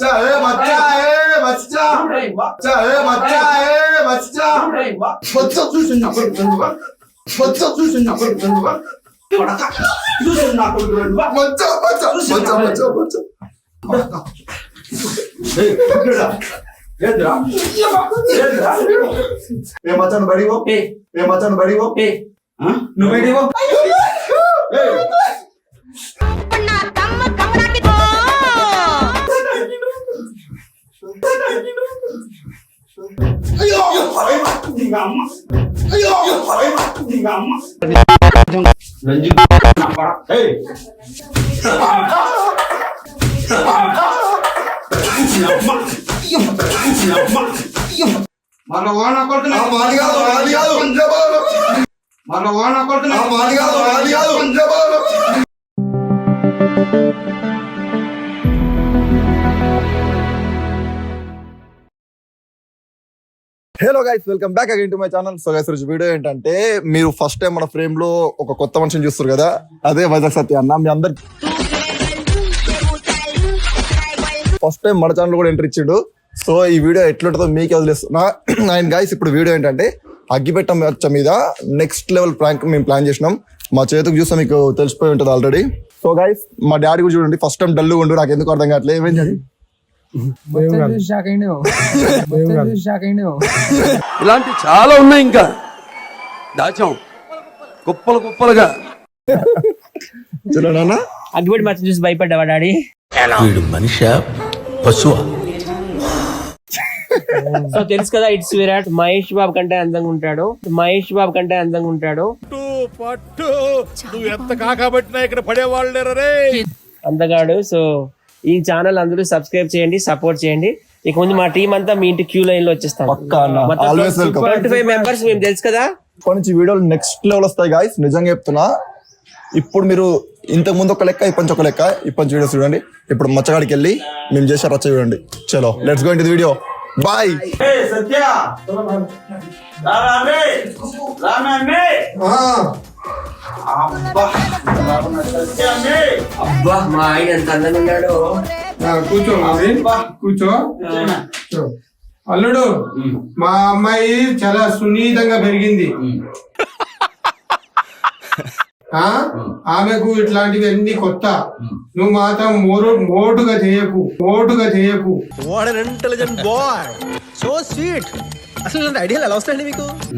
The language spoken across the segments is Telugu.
మచ్చా ఏ మచ్చా ఏ మచ్చా మచ్చా ఏ మచ్చా ఏ మచ్చా మచ్చ చూసిన కొడుకునువా మచ్చ చూసిన కొడుకునువా మచ్చ మచ్చ మచ్చ మచ్చ మచ్చ ఏ మచ్చాను బడివో ఏ మచ్చాను బడివో నువ్వు బయటికి పో. నా ఓన కొడుకునే ఆ మాది కాదు మాది కాదు. మాది కాదు మాది కాదు. Hello guys welcome back again to my channel so guys రోజు వీడియో ఏంటంటే మీరు ఫస్ట్ టైం మన ఫ్రేమ్లో ఒక కొత్త మనిషిని చూస్తారు కదా? అదే వైజాగ్ సత్య అన్న మీ అందరు ఫస్ట్ టైం మన ఛానల్ కూడా ఎంటర్ ఇచ్చిండు. సో ఈ వీడియో ఎట్లుంటుందో మీకే వదిలేస్తున్నా. అండ్ గైస్ ఇప్పుడు వీడియో ఏంటంటే అగ్గిపెట్ట మచ్చ మీద నెక్స్ట్ లెవెల్ ప్రాంక్ మేము ప్లాన్ చేసినాం. మా చేతికి చూస్తే మీకు తెలిసిపోయి ఉంటుంది ఆల్రెడీ సో గైస్ మా డాడీ కూడా చూడండి ఫస్ట్ టైం డల్గా ఉండు నాకు ఎందుకు అర్థం కావట్లేదు. ఏమైంది ఇలాంటి చాలా ఉన్నాయి ఇంకా. దాచాం. కుప్పలు కుప్పలుగా. అగ్గిపెట్టి మచ్చ చూసి భయపడ్డావా డాడీ? వీడు మనిష? పశువా? సో తెలుసు కదా ఇట్స్ విరాట్. మహేష్ బాబు కంటే అందంగా ఉంటాడు. మహేష్ బాబు కంటే అందంగా ఉంటాడు. అందగాడు సో ఈ ఛానల్ అందరూ సబ్స్క్రైబ్ చేయండి సపోర్ట్ చేయండి. ఇక ముందు మా టీం అంతా మీ ఇంటి క్యూ లైన్లో వచ్చేస్తాం. ట్వంటీ ఫైవ్ మెంబర్స్ మేము తెలుసు కదా? ఇప్పటి నుంచి వీడియోలు నెక్స్ట్ లెవెల్ వస్తాయి గాయస్ నిజంగా చెప్తున్నా. ఇప్పుడు మీరు ఇంతకు ముందు ఒక లెక్క ఇప్పటి ఒక లెక్క. ఇప్పటి నుంచి వీడియోస్ చూడండి. ఇప్పుడు మచ్చగాడికి వెళ్ళి మేము చేసే రచ్చ చూడండి. చలో లెట్స్ గో ఇంటి వీడియో బాయ్ సత్య. అబ్బా మే. ఆయన ఎంత అందంగా ఉన్నాడు. కూర్చో కూర్చో. అల్లుడు మా అమ్మాయి చాలా సున్నితంగా పెరిగింది. ఆ? ఆమెకు ఇట్లాంటివి అన్ని కొత్త నువ్వు మాత్రం మోరు మోటుగా చేయకు మోటుగా చేయకు.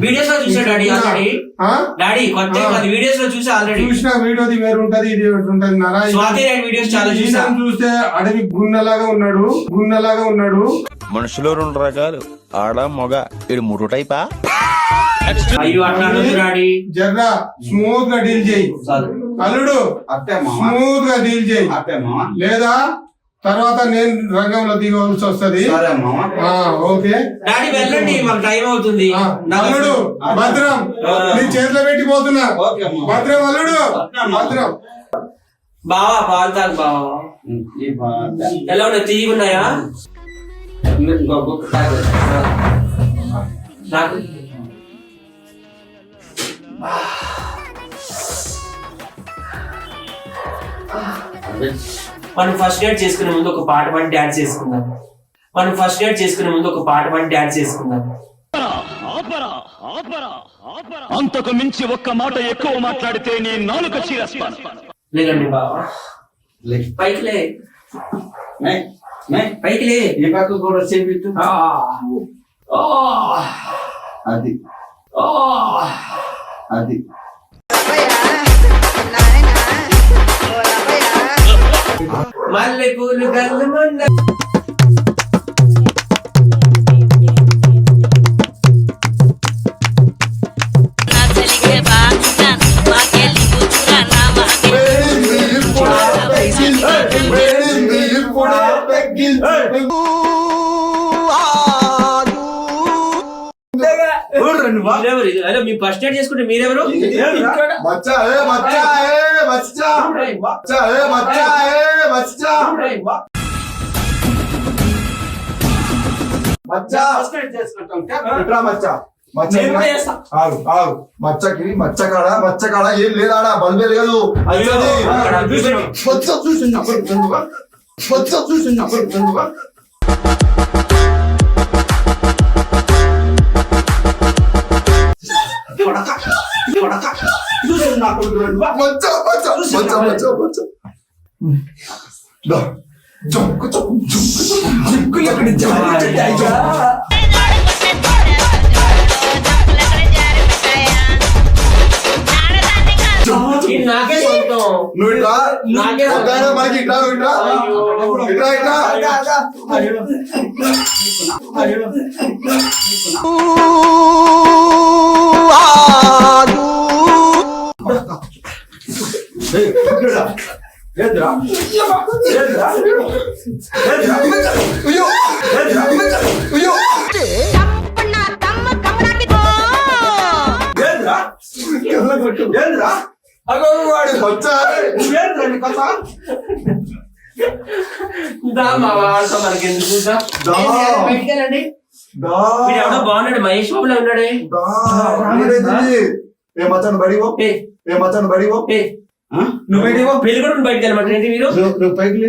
వీడియోస్లో డాడీ ఆల్రెడీ ఆ? డాడీ కొత్త కాదు వీడియోస్లో చూసా ఆల్రెడీ చూసిన వీడియోది వేరు ఉంటది ఇది వేరు ఉంటది నరా స్వాతి రాని వీడియోస్ చాలా చూసా. చూస్తే అడవి గున్నలాగా ఉన్నాడు గున్నలాగా ఉన్నాడు. మనుషులు రెండు రకాలు. ఆడ మగ. ఇది మూడు టైపా? అయ్యో అట్లా డాడీ. జర్రా స్మూత్గా డీల్ చేయి. అల్లుడు స్మూత్గా డీల్ చేయి. లేదా తర్వాత నేను రంగంలో దిగవలసి వస్తది. ఓకే. డాడీ వెళ్ళండి మాకు టైం అవుతుంది. అల్లుడు భద్రం. నీ చేతిలో పెట్టి పోతున్నా ఓకే అమ్మా. భద్రం అల్లుడు. భద్రం బావా పాలు తాగు బావా. ఎలా ఉన్నాయి? తీగి ఉన్నాయా మనం ఫస్ట్ డేట్ చేసుకునే ముందు ఒక పాట పాడి డాన్స్ చేసుకుందాం. మనం ఫస్ట్ డేట్ చేసుకునే ముందు ఒక పాట పాడి డాన్స్ చేసుకుందాం. అంతకు మించి ఒక్క మాట ఎక్కువ మాట్లాడితే నీ నాలుక చీరస్తాను. లేదండి బావా. లే. పైకి లే. పైకి లే. ఈ పక్క కూడా చేపిట్టు. అది. ఓ. అది. మల్లె పూలు గల్లు మొన్న? అరే మీ ఫస్ట్ డేట్ చేసుకుంటే మీరెవరు? మచ్చా ఏ మచ్చా ఏ మచ్చా మచ్చా ఏ మచ్చా ఏ మచ్చా. మచ్చకి మచ్చకాడ మచ్చకాడ ఏం లేదాడా? బల్బే లేదు. మచ్చ చూసి మచ్చ చూసి మచ్చ మచ్చ మచ్చ మచ్చ మచ్చ. నాకే సొంతం నువ్వు ఇట్లా నాకే మనకి ఇట్లా ఇట్లా ఇట్లా ఇట్లా అయ్యో అయ్యో తప్పన్న తమ్మ కమరాకి తో వచ్చా దా మా వాళ్ళతో మనకి ఎందుకు దా. దా. బయటికి వెళ్ళండి దా. వీడు ఎవడో బాగున్నాడు మహేష్ బాబులో ఉన్నాడే. దా. ఏ మచ్చాను బడివో? ఏ మచ్చాను బడివో? ఏ. నువ్వు బయటికి పో. పెళ్ళి కూడా బయటికి వెళ్ళమంటారు. ఏంటి మీరు? నువ్వు పైకి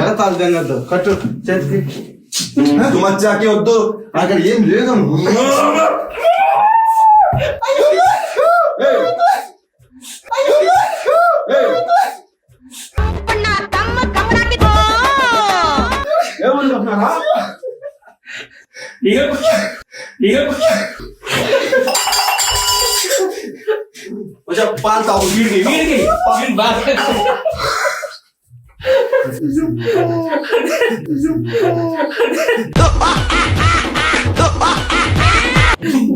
ఎలా తాళ్ళు తెంగద్దు కట్టు చేతికి. మచ్చాకి వద్దు. అక్కడ ఏం లేదు. తప్పన్న పాలు తాగు వీడికి వీడికి వీడికి బాగా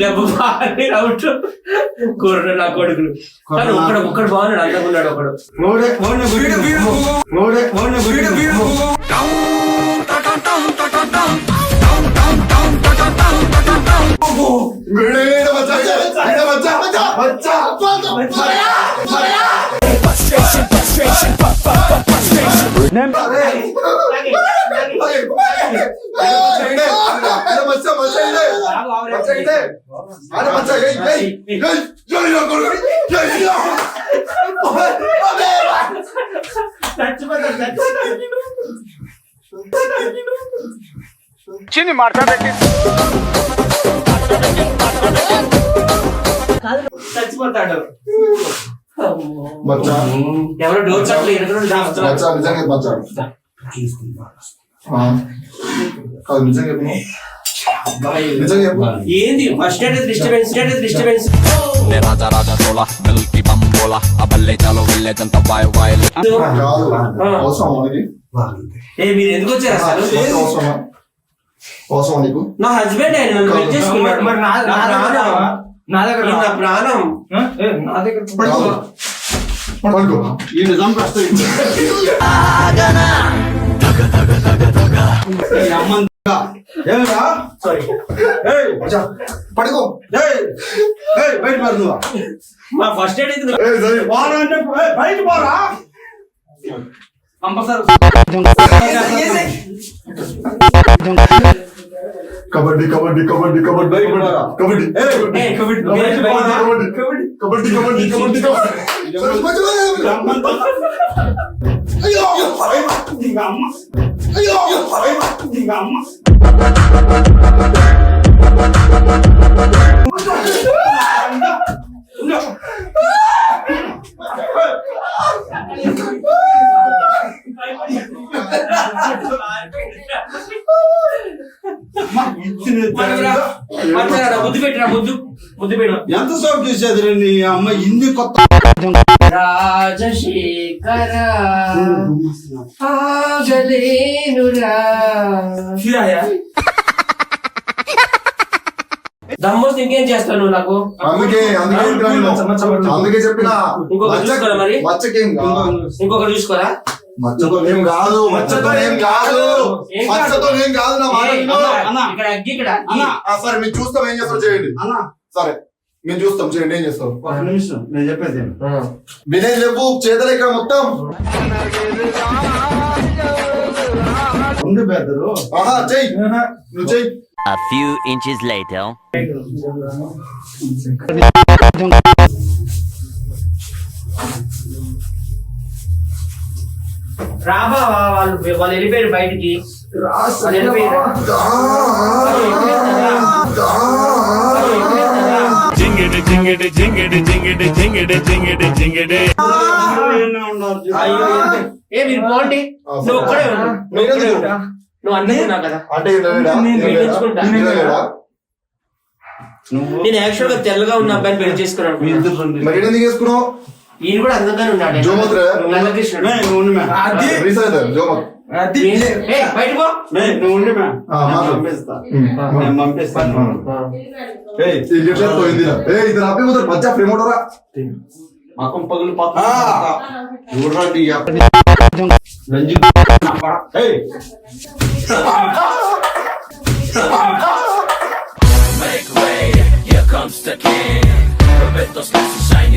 దెబ్బ బాగా అవుట్ కూర నా కొడుకులు కానీ ఒక్కడు ఒక్కడు బాగున్నాడు అందంగా ఉన్నాడు ఒకడు ఓడే ఓడే ఓడే ఓడే వీడు మచ్చా ఎవరో డోర్ నిజంగా. కాదు నిజంగా ఏంది? ఫస్ట్ డిస్టర్బెన్స్ రాజా రాజా సోలా మిల్కి బంబోలా అబల్లే చాలో ఏ మీరు ఎందుకు వచ్చారు అసలు? నా హస్బెండ్ ఆయన నన్ను పెళ్ళి చేసుకున్నాడు. మరి నా- నా నా దగ్గర? నా? ప్రాణం. నా దగ్గర పడుకో. ఈ నిజం పడుకో. ఏయ్ ఏయ్ బయట నువ్వు. మా ఫస్ట్ ఎయిడ్ అయితే బయట పోరా. కంపల్సరీ కబడ్డీ కబడ్డీ కబడ్డీ కబడ్డీ బయట పోరా. కబడ్డీ ఏయ్, ఏయ్, కబడ్డీ, బయట బయట పోరా. కబడ్డీ కబడ్డీ కబడ్డీ కబడ్డీ కబడ్డీ అయ్యో ఇంకా అమ్మ అయ్యో ఇంకా అమ్మ మర్చిపోయారా? ముద్దు పెట్టిరా ముద్దు ముద్దు పెట్టు ఎంత సోపు చూసేది నీ అమ్మ ఇన్ని కొత్త రాజశేఖర దమ్మోస్ ఇంకేం చేస్తావు నువ్వు నాకు? అందుకే చెప్పిన. ఇంకొకటి చూసుకోరా మరి? ఇంకొకటి చూసుకోరా? మచ్చతో ఏం కాదు మచ్చతో ఏం కాదు. ఏం కాదు? మచ్చతో ఏం కాదు నా మాట ఏయ్, విను. అన్న, ఇక్కడ అగ్గి ఇక్కడ అగ్గి. అన్న. ఆ, సరే మేము చూస్తాం ఏం చేస్తాం చేయండి. అన్న. సరే మేము చూస్తాం చేయండి ఏం చేస్తాం? ఒక నిమిషం నేను చెప్పేది విను. లేవు చేతలు ఇక్కడ మొత్తం. ఉండు బెదరు. ఆహా చెయ్యి. నువ్వు చెయ్యి. A few inches later. రాబా వాళ్ళు వాళ్ళు వెళ్ళిపోయారు బయటికి. జింగిడి జింగిడి జింగిడి జింగిడి జింగిడి జింగిడి జింగిడి ఏ మీరు పోండి నువ్వు ఒక్కడే ఉండు. నువ్వు ఒక్కడే ఉండు. నువ్వు అనుకున్నావు కదా అంటే ఈయన లేడా? ఈయన లేడా? పెంచుకుంటా. ఈయన లేడా? నువ్వు నేను యాక్చువల్గా తెల్లగా ఉన్న అబ్బాయిని పెళ్ళి చేసుకున్నాను. మరి ఎందుకు చేసుకున్నావు ఈయన కూడా అందంగానే ఉన్నాడు. జోమత్రే? నల్లకృష్ణుడు నువ్వు ఉండు మే. రీసెంట్ అవుతారు, జోమత్. ఏ, బయటకు నువ్వు ఉండు మే. ఆ, నేను మాట్లాడు. పంపిస్తా. ఉమ్. నేను పంపిస్తాను. ఏయ్, లిటర్ పోయింది ఇది రాపే మకం పగులు పోతా అప్పటి. మన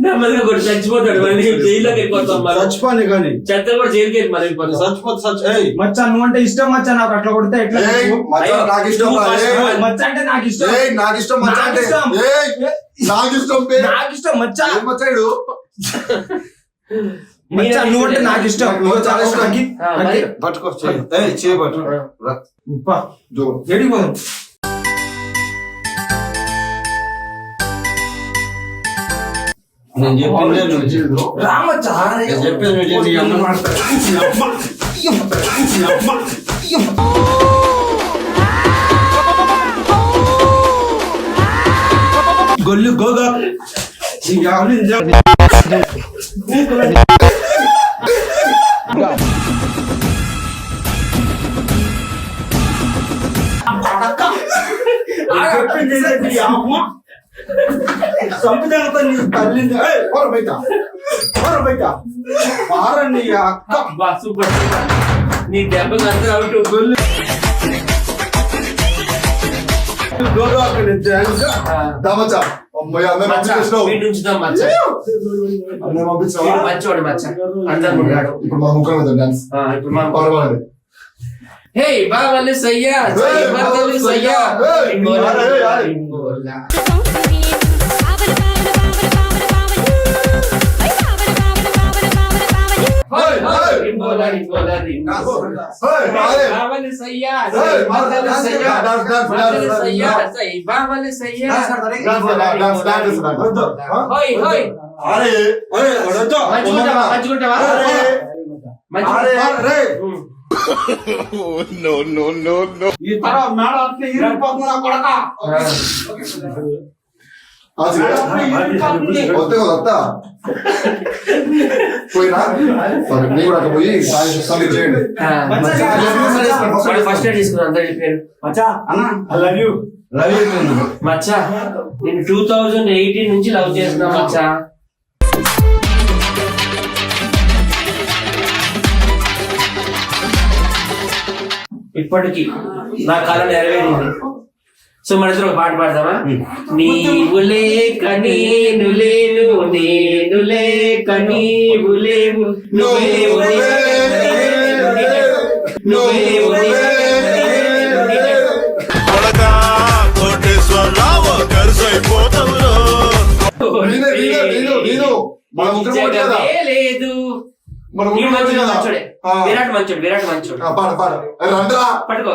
నెమ్మదిగా కొట్టి చచ్చిపోతాడు. మళ్ళీ జైల్లోకి వెళ్ళిపోతాం మనం. చచ్చిపోని కానీ. చెత్త కూడా జైలుకి వెళ్ళి మరి వెళ్ళిపోతాం. చచ్చిపోతే చచ్చి ఏయ్. మచ్చా నువ్వు అంటే ఇష్టం మచ్చా నాకు అట్లా కొడితే ఎట్లా? మచ్చా, నాకు ఇష్టం మచ్చా అంటే నాకు ఇష్టం. నాకు ఇష్టం మచ్చా నాకు అంటే నాకు ఇష్టం పే. నాకు ఇష్టం మచ్చా. మచ్చాడు మచ్చా నువ్వు అంటే నాకు ఇష్టం. నువ్వు చాలా ఇష్టం. అగ్గి, ఆ, మరి? అగ్గి. పట్టుకో చేయి. ఏయ్ చేయి నేను చెప్పిందే నువ్వు చెప్పేది. గొల్లు గోగా. చెప్పింది అమ్మ? సంపదంతా నీ తల్లిని ఏయ్, పోరా బయట. పోరా బయట. పారండి అక్క. సూపర్. నీ దెబ్బకి అందరూ అవుట్ గొల్లు. అక్కడ అమ్మాయి అందరూ అందరూ పంపించావా మంచివాడు మచ్చ అందరం ఇప్పుడు మా ముఖం మీద డాన్స్ ఇప్పుడు మనం పర్వాలేదు హే సయ్యా. బావలు సయ్యా. No, no, no, no. ఈ తర మేడ అట్లా ఇరిగిపోతుంది నా కొడక ఆసి ఇరిగిపోతుంది. వస్తే వస్తా పోయినా కూడా అక్కడ పోయి సబ్మిట్ చేయండి ఫస్ట్ ఎయిడ్ తీసుకున్నాను అందరు వెళ్ళిపోయారు అన్న I love you love you మచ్చా నేను టూ థౌజండ్ ఎయిటీన్ నుంచి లవ్ చేస్తున్నా మచ్చా ఇప్పటికి నా కళ నెరవేరింది సో మన ఇద్దరు ఒక పాట పాడదామా? నీవు లేక నేను లేను నేను లేక నీవు లేవు నువ్వేవు నువ్వేవు లేదు. విరాట్ మంచోడు విరాట్ మంచోడు. ఆ, పాడు పాడు. అరే రండిరా. పట్టుకో.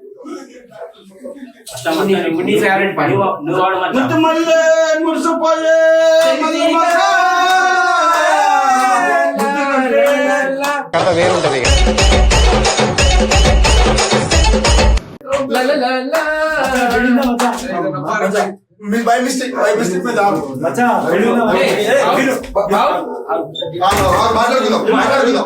నీ- ఫేవరెట్ పాట. ముద్దు మల్లె మురిసిపోయే మల్లె మచ్చ. లా, లా, లా, లా. మీ బై మిస్టేక్ బై మిస్టేక్ మీద ఆగు. ఏ, బావు, బావు. ఆ, ఆ, మాట్లాడుకుందాం మాట్లాడుకుందాం